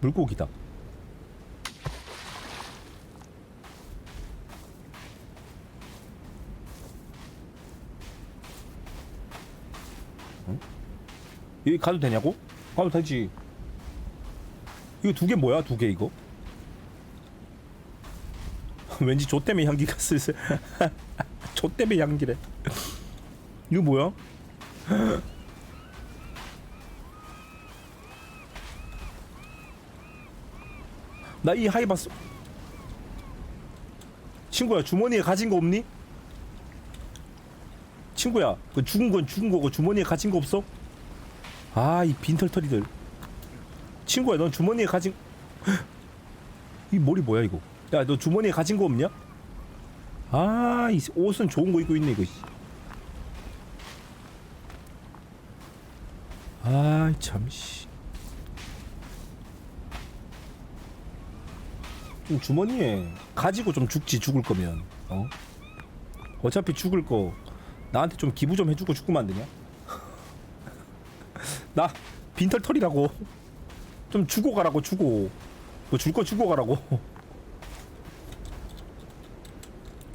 물고기다. 어? 여기 가도 되냐고? 가도 되지. 이거 두 개 뭐야? 두 개 이거? 왠지 조 때문에 향기가 슬슬. 조 때문에 향기래. 이거 뭐야? 나 이 하이 봤어. 친구야 주머니에 가진 거 없니? 친구야 그 죽은 건 죽은 거고 주머니에 가진 거 없어? 아 이 빈털터리들. 친구야 넌 주머니에 가진 이 머리 뭐야 이거? 야 너 주머니에 가진 거 없냐? 아 이 옷은 좋은 거 입고 있네 이거. 아이 참씨. 좀 주머니에 가지고 좀 죽지 죽을 거면. 어? 어차피 죽을 거 나한테 좀 기부 좀 해주고 죽으면 안 되냐? 나 빈털털이라고. 좀 주고 가라고 주고. 뭐 줄 거 주고 가라고.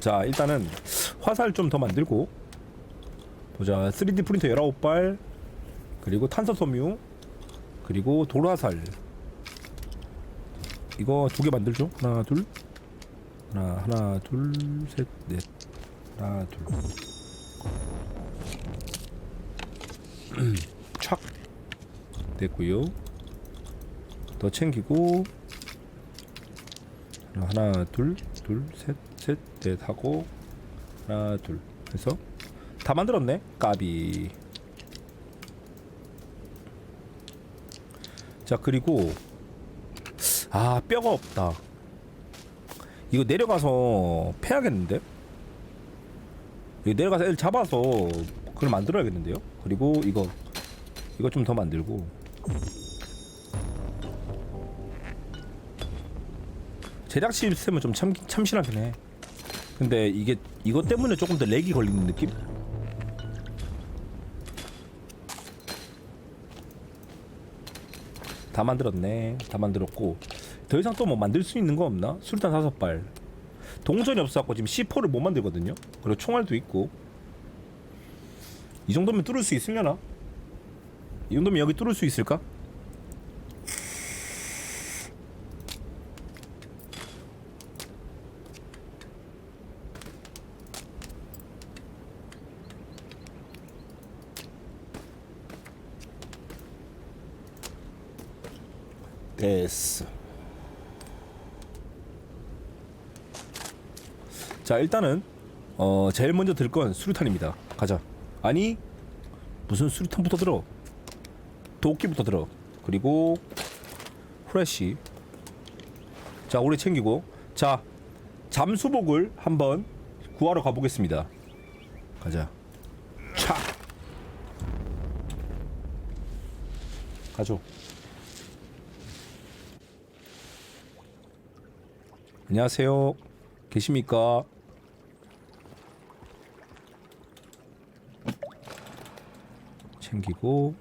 자 일단은 화살 좀 더 만들고. 보자. 3D 프린터 19발. 그리고 탄소 섬유. 그리고 돌화살 이거 두 개 만들죠. 하나, 둘. 하나, 하나, 둘, 셋, 넷. 하나, 둘. 착. 됐고요. 더 챙기고 하나, 둘, 둘, 셋, 셋, 넷 하고 하나, 둘 해서 다 만들었네. 까비. 자, 그리고 아 뼈가 없다. 이거 내려가서 패야겠는데? 이거 내려가서 애를 잡아서 그걸 만들어야겠는데요? 그리고 이거 이거 좀 더 만들고. 제작 시스템은 좀 참, 참신하긴 해. 근데 이게 이것 때문에 조금 더 렉이 걸리는 느낌? 다 만들었네. 다 만들었고 더 이상 또 뭐 만들 수 있는 거 없나? 수류탄 다섯 발. 동전이 없어갖고 지금 C4를 못 만들거든요. 그리고 총알도 있고 이 정도면 뚫을 수 있으려나? 이 정도면 여기 뚫을 수 있을까? 됐어. 자 일단은 어 제일 먼저 들 건 수류탄입니다. 가자. 아니 무슨 수류탄부터 들어? 도끼부터 들어. 그리고 후레쉬. 자 오래 챙기고 자 잠수복을 한번 구하러 가보겠습니다. 가자. 차. 가죠. 안녕하세요. 계십니까? 챙기고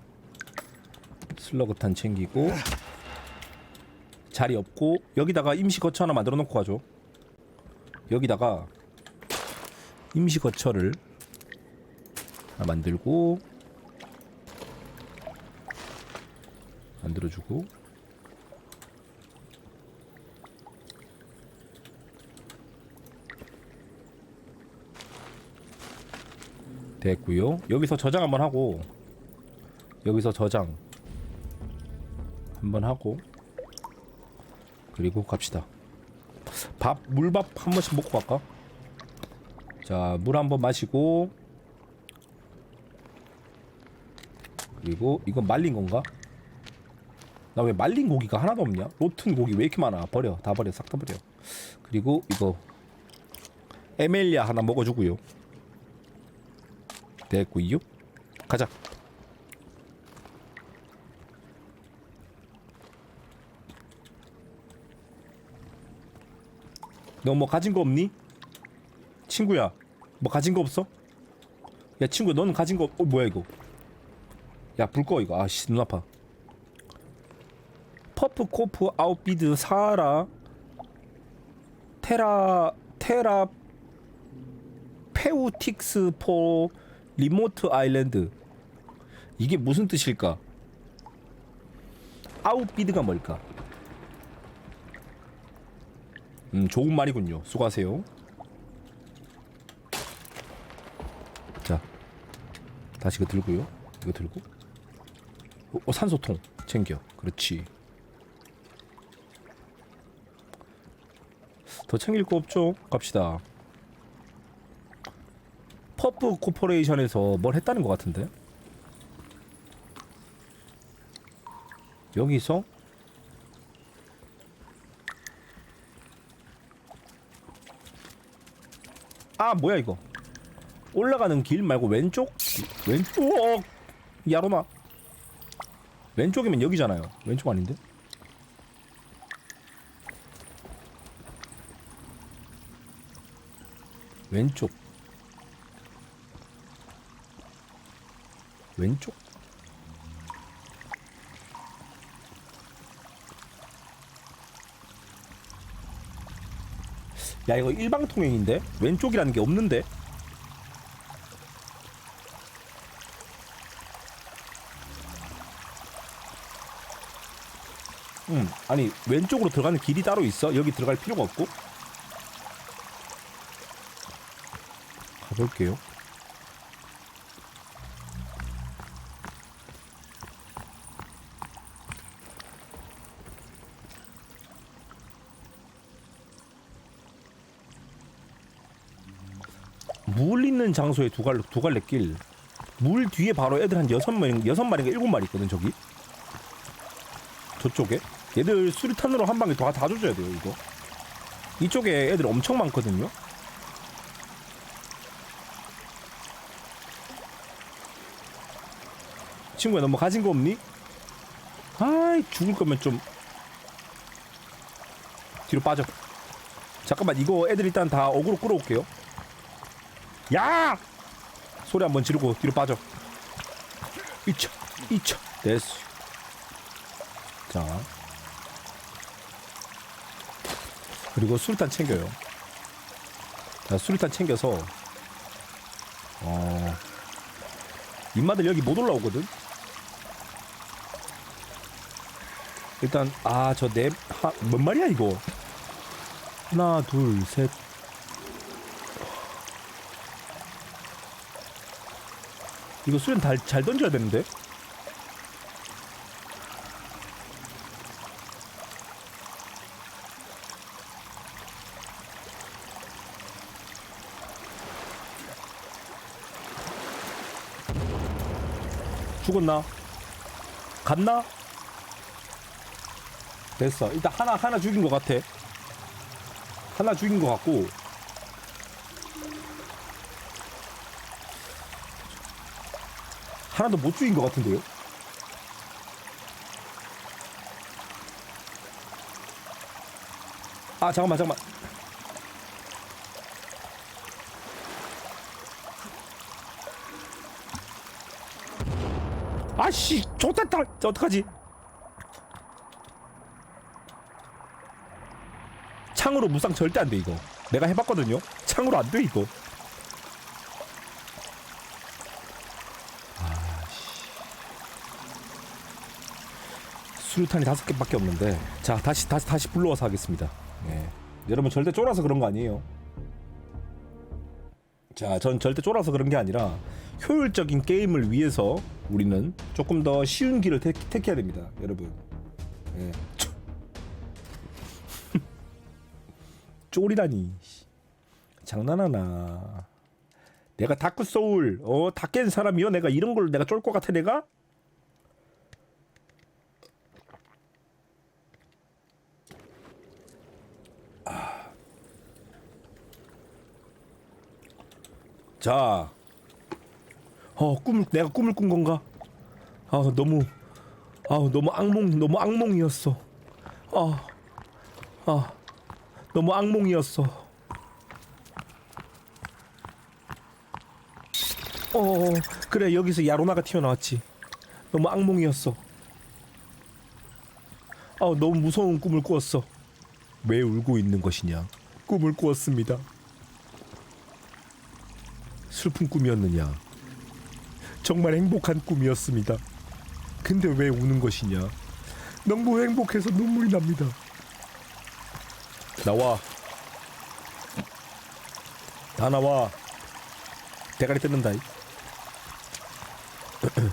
슬러그탄 챙기고 자리 없고 여기다가 임시 거처 하나 만들어 놓고 가죠. 여기다가 임시 거처를 하나 만들고 만들어주고 됐고요. 여기서 저장 한번 하고 여기서 저장 한번 하고 그리고 갑시다. 밥 물밥 한 번씩 먹고 갈까? 자, 물 한 번 마시고 그리고 이건 말린 건가? 나 왜 말린 고기가 하나도 없냐? 로튼 고기 왜 이렇게 많아? 버려. 다 버려. 싹 다 버려. 그리고 이거 에멜리아 하나 먹어주고요. 됐고요. 가자. 너 뭐 가진 거 없니? 친구야, 뭐 가진 거 없어? 야 친구, 너는 가진 거, 어 뭐야 이거? 야 불 꺼 이거. 아씨 눈 아파. 펍 퍼프 코프 아웃비드 사하라 테라 테라 페우틱스 포 리모트 아일랜드 이게 무슨 뜻일까? 아웃비드가 뭘까? 음 좋은 말이군요. 수고하세요. 자 다시 이거 들고요. 이거 들고 어, 어, 산소통 챙겨. 그렇지. 더 챙길 거 없죠? 갑시다. 퍼프 코퍼레이션에서 뭘 했다는 것 같은데? 여기서 아 뭐야 이거? 올라가는 길 말고 왼쪽? 왼쪽? 야로나 왼쪽이면 여기잖아요. 왼쪽 아닌데? 왼쪽. 왼쪽 야 이거 일방통행인데? 왼쪽이라는 게 없는데? 음 아니 왼쪽으로 들어가는 길이 따로 있어? 여기 들어갈 필요가 없고? 가볼게요 물 있는 장소에 두 갈래 두 갈래 길. 물 뒤에 바로 애들 한 여섯 마리 여섯 마리가 일곱 마리 있거든 저기. 저쪽에 얘들 수류탄으로 한 방에 다, 다 조져야 돼요 이거. 이쪽에 애들 엄청 많거든요. 친구야 너 뭐 가진 거 없니? 아이 죽을 거면 좀 뒤로 빠져. 잠깐만 이거 애들 일단 다 어그로 끌어올게요. 야! 소리 한번 지르고 뒤로 빠져. 이차, 이차. 됐어. 자. 그리고 수류탄 챙겨요. 자, 수류탄 챙겨서, 어, 인마들 여기 못 올라오거든? 일단, 아, 저 네, 하, 뭔 말이야, 이거? 하나, 둘, 셋, 이거 수련 잘, 잘 던져야 되는데? 죽었나? 갔나? 됐어. 일단 하나 하나 죽인 것 같아. 하나 죽인 것 같고 하나도 못 죽인 것 같은데요? 아 잠깐만 잠깐만. 아씨 좋됐다 어떡하지? 창으로 무쌍 절대 안 돼 이거. 내가 해봤거든요? 창으로 안 돼 이거 수류탄이 다섯 개밖에 없는데 자 다시 다시 다시 불러와서 하겠습니다. 예. 여러분 절대 쫄아서 그런 거 아니에요. 자, 전 절대 쫄아서 그런 게 아니라 효율적인 게임을 위해서 우리는 조금 더 쉬운 길을 택, 택해야 됩니다, 여러분. 예. 쪼- 쫄이라니 장난하나? 내가 다크 소울 어 다 깬 사람이요? 내가 이런 걸 내가 쫄 것 같아 내가? 자, 어 꿈을 내가 꿈을 꾼 건가? 아 너무, 아 너무 악몽 너무 악몽이었어. 아, 아 너무 악몽이었어. 어 그래 여기서 야로나가 튀어나왔지. 너무 악몽이었어. 아 너무 무서운 꿈을 꾸었어. 왜 울고 있는 것이냐? 꿈을 꾸었습니다. 슬픈 꿈이었느냐? 정말 행복한 꿈이었습니다. 근데 왜 우는 것이냐? 너무 행복해서 눈물이 납니다. 나와. 다 나와. 대가리 뜯는다. 이.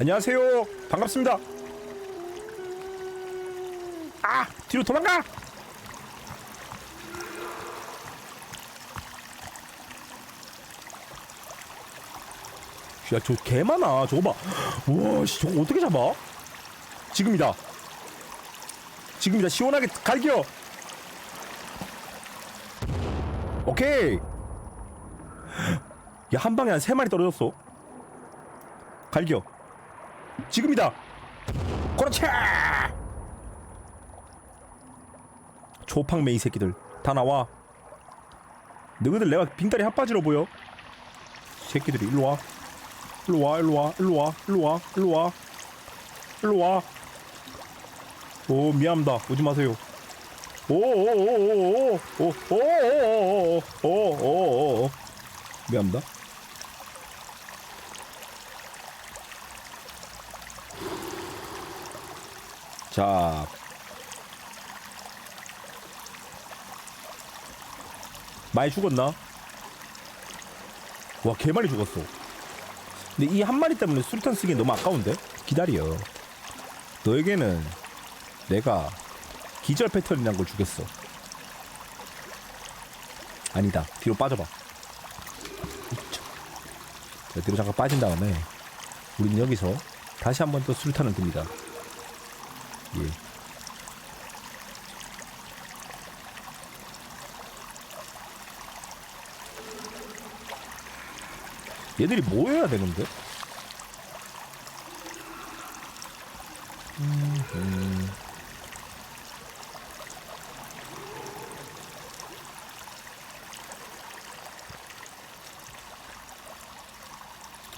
안녕하세요. 반갑습니다. 아, 뒤로 도망가. 야, 저 개 많아. 저거 봐. 우와, 씨, 저거 어떻게 잡아? 지금이다. 지금이다. 시원하게 갈겨. 오케이. 야, 한 방에 한 세 마리 떨어졌어. 갈겨. 지금이다. 그렇지. 조팡 메이 새끼들 다 나와. 너희들 내가 빙다리 핫바지로 보여. 새끼들이 일로 와. 일로 와, 일로 와, 일로 와, 일로 와, 일로 와, 일로 와. 오 미안합니다. 오지 마세요. 오오오오오오오오오오오오오오 미안합니다. 자. 많이 죽었나? 와, 개 많이 죽었어. 근데 이 한 마리 때문에 수류탄 쓰기 너무 아까운데? 기다려. 너에게는 내가 기절 패턴이란 걸 주겠어. 아니다. 뒤로 빠져봐. 자, 뒤로 잠깐 빠진 다음에 우린 여기서 다시 한 번 더 수류탄을 듭니다. 예. 얘들이 뭐 해야 되는데? 음, 음.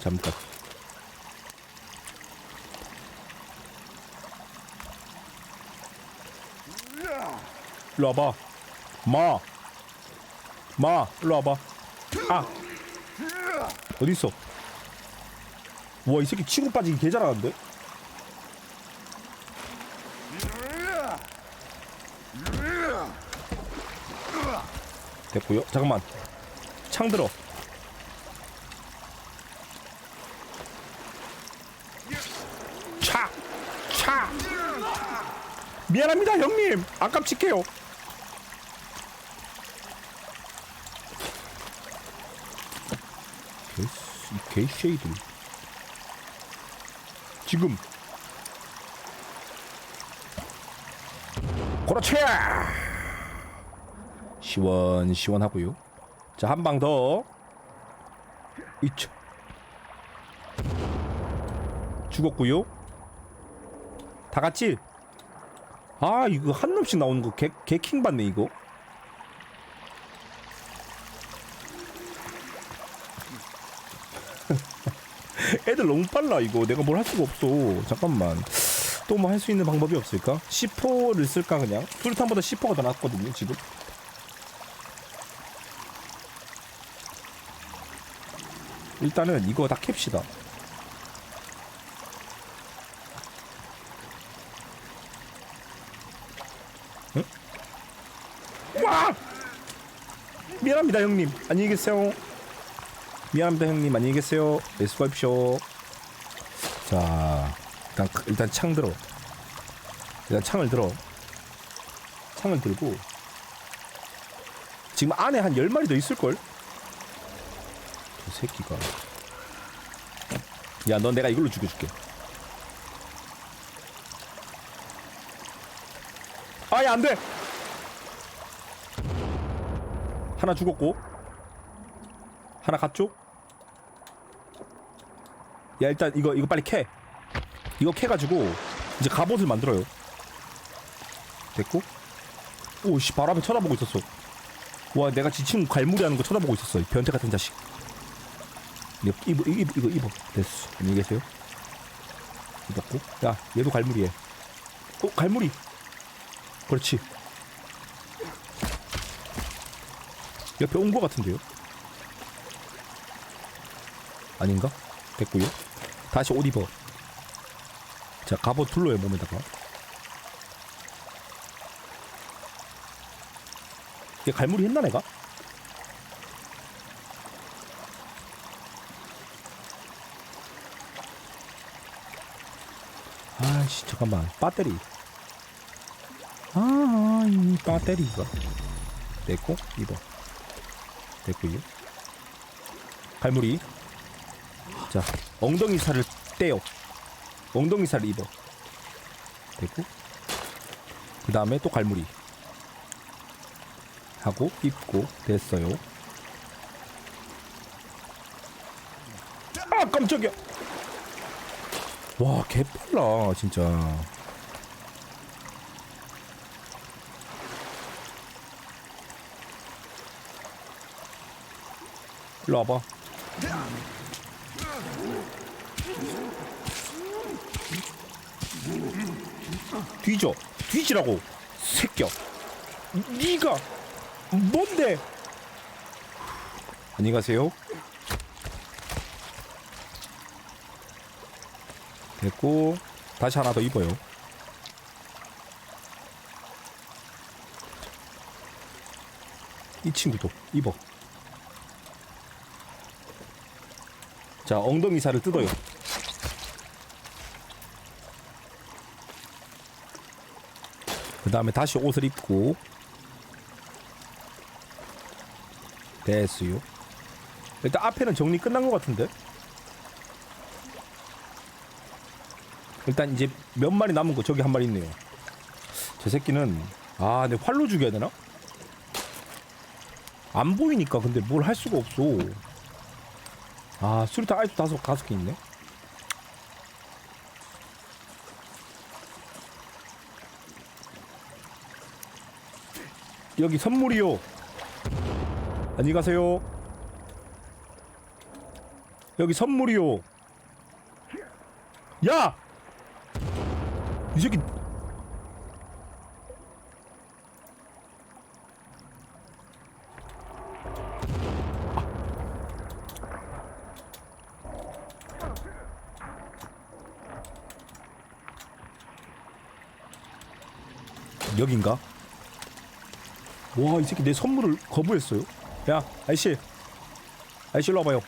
잠깐. 일로 와봐. 마. 마, 일로 와봐. 아. 어디 있어? 와, 이 새끼 치고 빠지기 개 잘하는데? 됐고요. 잠깐만. 창 들어. 차! 차! 미안합니다, 형님. 아깝직해요. 개이 쉐이드. 지금. 그렇지. 시원 시원하고요. 자, 한 방 더. 이차. 죽었고요. 다 같이. 아, 이거 한 놈씩 나오는 거 개, 개킹 받네, 이거. 애들 너무 빨라 이거 내가 뭘 할 수가 없어 잠깐만 또 뭐 할 수 있는 방법이 없을까? C4를 쓸까 그냥? 수류탄보다 C4가 더 낫거든요 지금 일단은 이거 다 캡시다 응? 와! 미안합니다 형님 안녕히 계세요 미안합니다 형님. 안녕히 계세요. 네 수고하십시오. 자 일단 일단 창 들어. 일단 창을 들어. 창을 들고. 지금 안에 한 10마리 더 있을걸? 저 새끼가. 야넌 내가 이걸로 죽여줄게. 아야 안돼! 하나 죽었고 하나 갔죠? 야 일단 이거 이거 빨리 캐. 이거 캐가지고 이제 갑옷을 만들어요. 됐고. 오씨 바람에 쳐다보고 있었어. 와 내가 지친 갈무리 하는 거 쳐다보고 있었어 이 변태 같은 자식. 이거 입어 이거 이거 입어. 됐어. 안녕히 계세요. 입었고. 야 얘도 갈무리해. 어 갈무리. 그렇지. 옆에 온 거 같은데요 아닌가? 됐고요. 다시 옷 입어. 자 갑옷 둘러요 몸에다가. 얘 갈무리 했나 내가? 아씨 잠깐만. 배터리. 아이 배터리가. 됐고 입어. 됐고요. 갈무리 자 엉덩이 살을 떼요. 엉덩이 살을 입어. 됐고 그 다음에 또 갈무리 하고 입고 됐어요. 아 깜짝이야. 와 개빨라 진짜. 일로 와봐 뒤져. 뒤지라고. 새끼야. 니가 뭔데? 안녕히 가세요. 됐고 다시 하나 더 입어요. 이 친구도 입어. 자 엉덩이 살을 뜯어요 다음에 다시 옷을 입고. 됐어요. 일단 앞에는 정리 끝난 것 같은데? 일단 이제 몇 마리 남은 거 저기 한 마리 있네요. 저 새끼는 아 근데 활로 죽여야 되나? 안 보이니까 근데 뭘 할 수가 없어. 아 수류탄 아직도 다섯 다섯 개 있네 여기 선물이요. 안녕히 가세요. 여기 선물이요. 야! 이 새끼. 여긴가? 와, 이 새끼 내 선물을 거부했어요. 야, 아이씨. 아이씨, 일로 와봐요.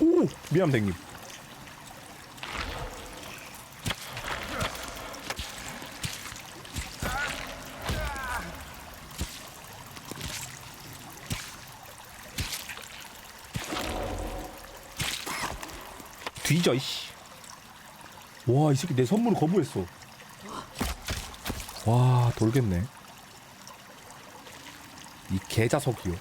오! 미안합니다, 형님. 뒤져, 이씨. 와, 이 새끼 내 선물을 거부했어. 와, 돌겠네. 이 개자석이요.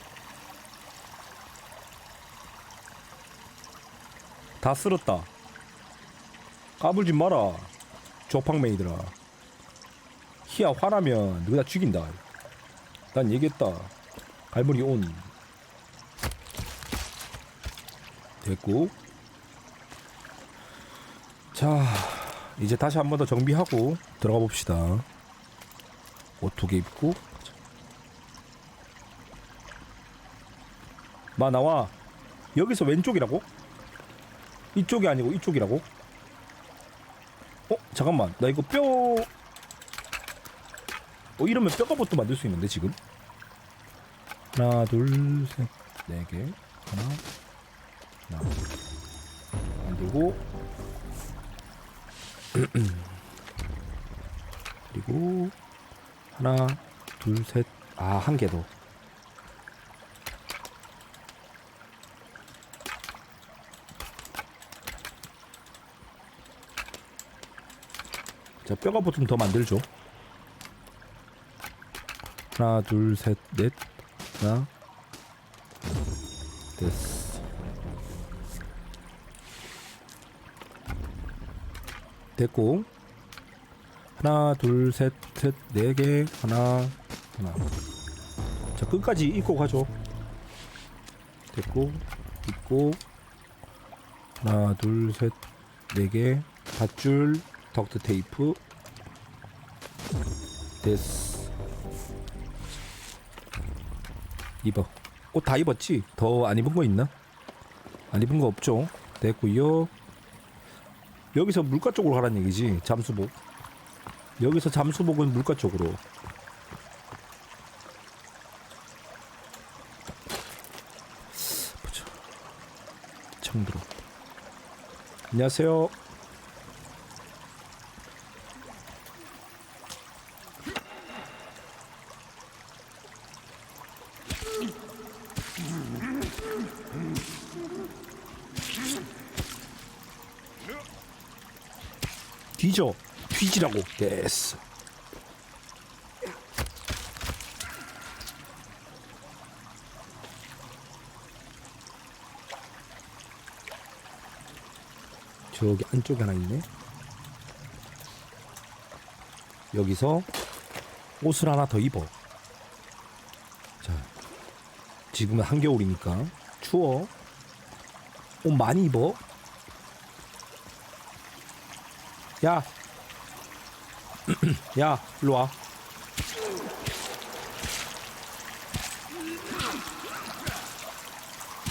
다 쓸었다. 까불지 마라. 조팡메이들아. 희야 화나면 너다 죽인다. 난 얘기했다. 갈무리 온. 됐고. 자, 이제 다시 한 번 더 정비하고 들어가 봅시다. 옷 두 개 입고. 마 나와. 여기서 왼쪽이라고? 이쪽이 아니고 이쪽이라고? 어 잠깐만 나 이거 뼈. 어 이러면 뼈가봇도 만들 수 있는데 지금? 하나 둘셋네 개. 하나 하나 만들고 그리고 하나 둘 셋 아 한 개 더. 자, 뼈가 보좀 더 만들죠. 하나, 둘, 셋, 넷. 하나. 됐어. 됐고. 하나, 둘, 셋, 셋, 네 개. 하나, 하나. 자, 끝까지 입고 가죠. 됐고, 입고. 하나 둘 셋 네 개 밧줄 덕트 테이프. 됐어. 입어. 옷 다 입었지? 더 안 입은 거 있나? 안 입은 거 없죠? 됐고요. 여기서 물가 쪽으로 가란 얘기지 잠수복. 여기서 잠수복은 물가 쪽으로. 보자. 청 들어. 안녕하세요 뒤져. 뒤지라고. 됐어. 저기 안쪽에 하나 있네. 여기서 옷을 하나 더 입어. 자 지금은 한겨울이니까 추워. 옷 많이 입어 야. 야, 일로 와.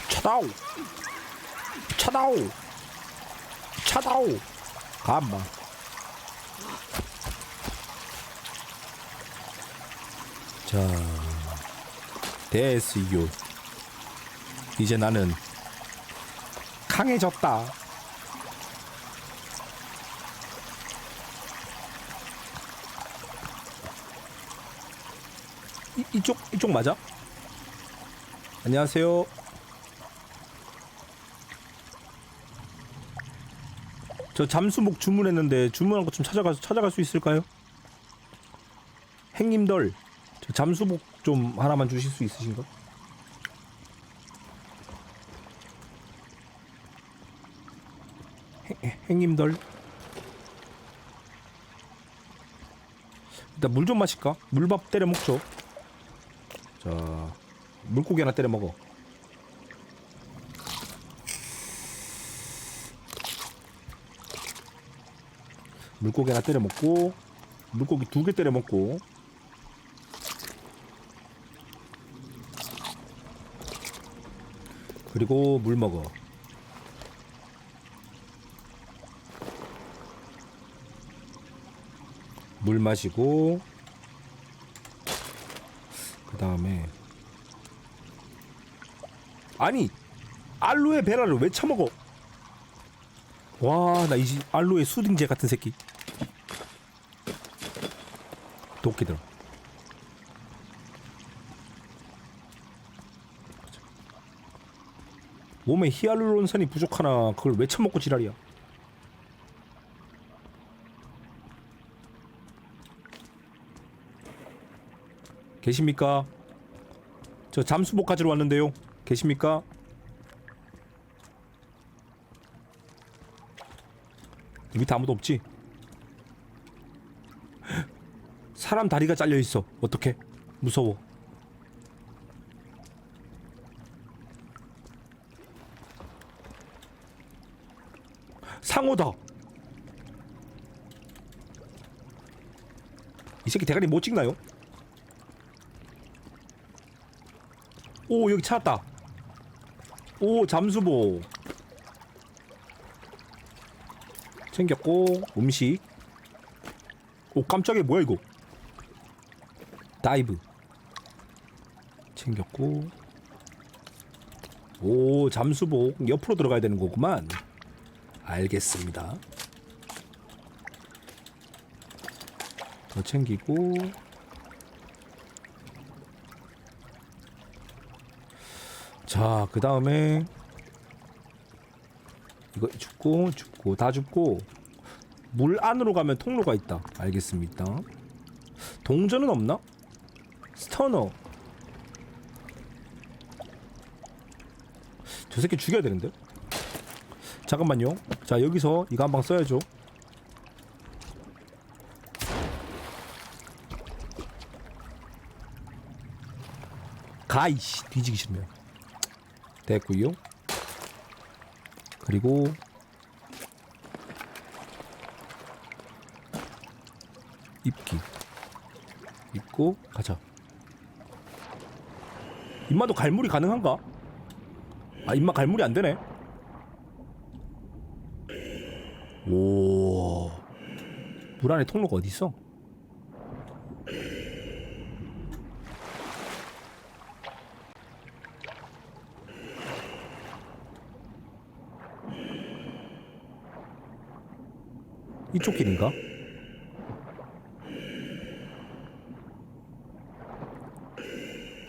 차다오. 차다오. 차다오. 가마. 자. 됐어요. 이제 나는 강해졌다. 이, 이쪽 이쪽 맞아? 안녕하세요. 저 잠수복 주문했는데 주문한 거좀 찾아가 찾아갈 수 있을까요? 행님들 저 잠수복 좀 하나만 주실 수 있으신가? 행- 행님들 일단 물 좀 마실까? 물밥 때려 먹죠. 자, 물고기 하나 때려 먹어. 물고기 하나 때려 먹고, 물고기 두 개 때려 먹고. 그리고 물 먹어. 물 마시고 그 다음에 아니 알로에 베라를 왜 처먹어? 와 나 이 알로에 수딩제 같은 새끼. 도끼들 몸에 히알루론산이 부족하나 그걸 왜 처먹고 지랄이야 계십니까? 저 잠수복 가지러 왔는데요. 계십니까? 밑에 아무도 없지? 사람 다리가 잘려 있어. 어떻게? 무서워. 상어다. 이 새끼 대가리 못 찍나요? 오 여기 찾았다. 오 잠수보. 챙겼고 음식. 오 깜짝이야 뭐야 이거? 다이브. 챙겼고. 오 잠수복 옆으로 들어가야 되는 거구만. 알겠습니다. 더 챙기고 자, 그 다음에 이거 줍고 줍고 다 줍고 물 안으로 가면 통로가 있다. 알겠습니다. 동전은 없나? 스터너. 저 새끼 죽여야 되는데. 잠깐만요. 자, 여기서 이거 한 방 써야죠. 가이씨 뒤지기 싫으면. 됐고요. 그리고 입기 입고 가자 입마도 갈무리 가능한가? 아 입마 갈무리 안 되네 오 물 안에 통로가 어디 있어? 이쪽 길인가?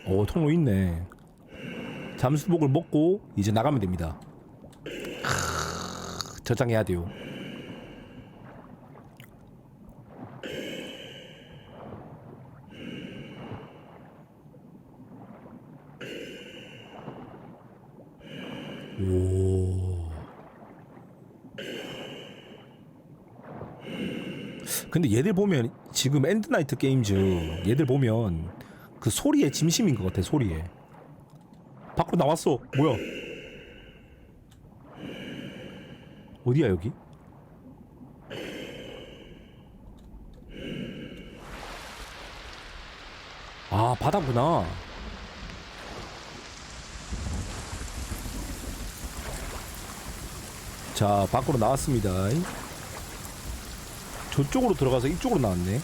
오 통로 있네. 잠수복을 먹고 이제 나가면 됩니다. 크, 저장해야 돼요 오 근데 얘들 보면 지금 엔드나이트 게임즈 얘들 보면 그 소리에 진심인 것 같아 소리에. 밖으로 나왔어. 뭐야? 어디야 여기? 아 바다구나. 자 밖으로 나왔습니다 저쪽으로 들어가서 이쪽으로 나왔네